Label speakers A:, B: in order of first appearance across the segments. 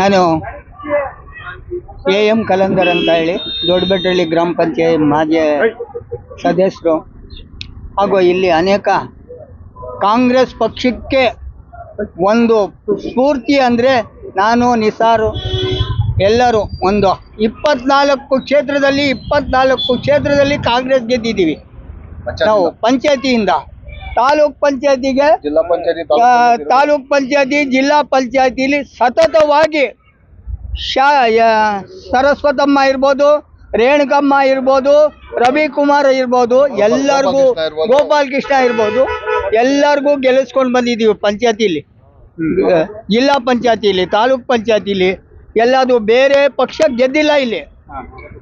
A: ನಾನು A M Kalandar ಅಂತ ಹೇಳಿ ದೊಡ್ಡಬೆಟ್ಟಳ್ಳಿ ಗ್ರಾಮ ಪಂಚಾಯತ್ ಮಾಜಿ ಸದಸ್ಯರು. ಹಾಗೂ ಇಲ್ಲಿ ಅನೇಕ ಕಾಂಗ್ರೆಸ್ ಪಕ್ಷಕ್ಕೆ ಒಂದು ಸ್ಫೂರ್ತಿ ಅಂದರೆ ನಾನು ನಿಸಾರು ಎಲ್ಲರೂ ಒಂದು ಇಪ್ಪತ್ನಾಲ್ಕು ಕ್ಷೇತ್ರದಲ್ಲಿ ಇಪ್ಪತ್ನಾಲ್ಕು ಕ್ಷೇತ್ರದಲ್ಲಿ ಕಾಂಗ್ರೆಸ್ ಗೆದ್ದಿದ್ದೀವಿ. ನಾವು ಪಂಚಾಯತಿಯಿಂದ. ತಾಲೂಕ್ ಪಂಚಾಯತಿಗೆ ತಾಲೂಕ್ ಪಂಚಾಯತಿ ಜಿಲ್ಲಾ ಪಂಚಾಯತಿಲಿ ಸತತವಾಗಿ ಶಾ ಸರಸ್ವತಮ್ಮ ಇರ್ಬೋದು ರೇಣುಕಮ್ಮ ಇರ್ಬೋದು ರವಿಕುಮಾರ್ ಇರ್ಬೋದು ಎಲ್ಲರಿಗೂ
B: ಗೋಪಾಲ್ ಕೃಷ್ಣ ಇರ್ಬೋದು.
A: ಗೋಪಾಲ್ ಕೃಷ್ಣ ಇರ್ಬೋದು ಎಲ್ಲರಿಗೂ ಗೆಲ್ಲಿಸ್ಕೊಂಡು ಬಂದಿದ್ದೀವಿ ಪಂಚಾಯತಿಲಿ. ಜಿಲ್ಲಾ ಪಂಚಾಯತಿಲಿ ತಾಲೂಕ್ ಪಂಚಾಯತಿಲಿ ಎಲ್ಲದು ಬೇರೆ ಪಕ್ಷ ಗೆದ್ದಿಲ್ಲ ಇಲ್ಲಿ.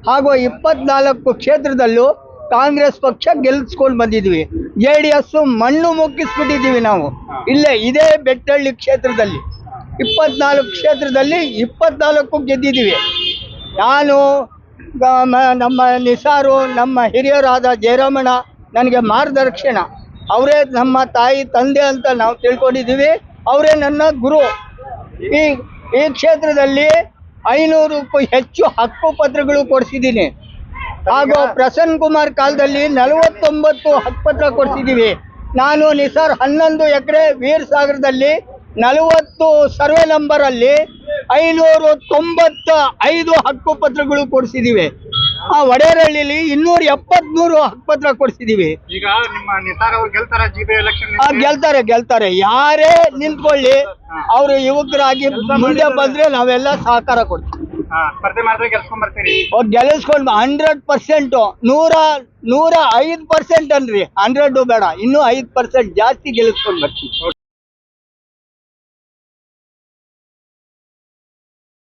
A: ಹಾಗೂ ಇಪ್ಪತ್ನಾಲ್ಕು ಕ್ಷೇತ್ರದಲ್ಲೂ ಕಾಂಗ್ರೆಸ್ ಪಕ್ಷ ಗೆಲ್ಲಿಸ್ಕೊಂಡು ಬಂದಿದ್ವಿ. ಜೆ ಡಿ ಎಸ್ ಮಣ್ಣು ಮುಕ್ಕಿಸ್ಬಿಟ್ಟಿದ್ದೀವಿ ನಾವು. ಇಲ್ಲೇ ಇದೇ ಬೆಟ್ಟಳ್ಳಿ ಕ್ಷೇತ್ರದಲ್ಲಿ. ಇಪ್ಪತ್ನಾಲ್ಕು ಕ್ಷೇತ್ರದಲ್ಲಿ ಇಪ್ಪತ್ನಾಲ್ಕು ಗೆದ್ದಿದ್ದೀವಿ. ನಾನು ನಮ್ಮ ನಿಸಾರು, ನಮ್ಮ ಹಿರಿಯರಾದ ಜಯರಾಮಣ್ಣ ನನಗೆ ಮಾರ್ಗದರ್ಶನ. ಅವರೇ ನಮ್ಮ ತಾಯಿ, ತಂದೆ ಅಂತ ನಾವು ತಿಳ್ಕೊಂಡಿದ್ದೀವಿ. ಅವರೇ ನನ್ನ ಗುರು. ಈ ಈ ಕ್ಷೇತ್ರದಲ್ಲಿ ಐನೂರಕ್ಕೂ ಹೆಚ್ಚು ಹಕ್ಕು ಪತ್ರಗಳು ಕೊಡಿಸಿದ್ದೀನಿ. ಹಾಗೂ ಪ್ರಸನ್ನ ಕುಮಾರ್ ಕಾಲದಲ್ಲಿ ನಲವತ್ತೊಂಬತ್ತು ಹಕ್ಕುಪತ್ರ ಕೊಡಿಸಿದ್ದೀವಿ ನಾನು ನಿಸಾರ್ ಹನ್ನೊಂದು ಎಕರೆ ವೀರ್ ಸಾಗರದಲ್ಲಿ ನಲವತ್ತು ಸರ್ವೆ ನಂಬರಲ್ಲಿ ಐನೂರು ತೊಂಬತ್ತ ಐದು ಹಕ್ಕುಪತ್ರಗಳು ಕೊಡಿಸಿದ್ದೀವಿ ಆ ಒಡೇರಹಳ್ಳಿಲಿ ಇನ್ನೂರ ಎಪ್ಪತ್ಮೂರು ಹಕ್ಕುಪತ್ರ ಕೊಡಿಸಿದೀವಿ.
C: ಈಗ ನಿಮ್ಮ ನಿಸಾರ್ ಅವ್ರು ಗೆಲ್ತಾರ ಜಿ ಬಿ ಎಲೆಕ್ಷನ್
A: ಆ, ಗೆಲ್ತಾರೆ ಗೆಲ್ತಾರೆ. ಯಾರೇ ನಿಂತ್ಕೊಳ್ಳಿ ಅವರು ಯುವಕರಾಗಿ ಮುಂದೆ ಬಂದ್ರೆ ನಾವೆಲ್ಲ ಸಹಕಾರ ಕೊಡ್ತೀವಿ.
C: ಸ್ಪರ್ಧೆ ಮಾಡಿದ್ರೆ ಗೆಲ್ಸ್ಕೊಂಡ್ ಬರ್ತೀರಿ?
A: ಅವ್ರು ಗೆಲ್ಲಿಸ್ಕೊಂಡು ಹಂಡ್ರೆಡ್ ಪರ್ಸೆಂಟ್ ನೂರ ನೂರ ಐದು ಪರ್ಸೆಂಟ್ ಅನ್ರಿ. ಹಂಡ್ರೆಡ್ ಬೇಡ ಇನ್ನೂ ಐದು ಪರ್ಸೆಂಟ್ ಜಾಸ್ತಿ ಗೆಲ್ಸ್ಕೊಂಡು ಬರ್ತೀವಿ.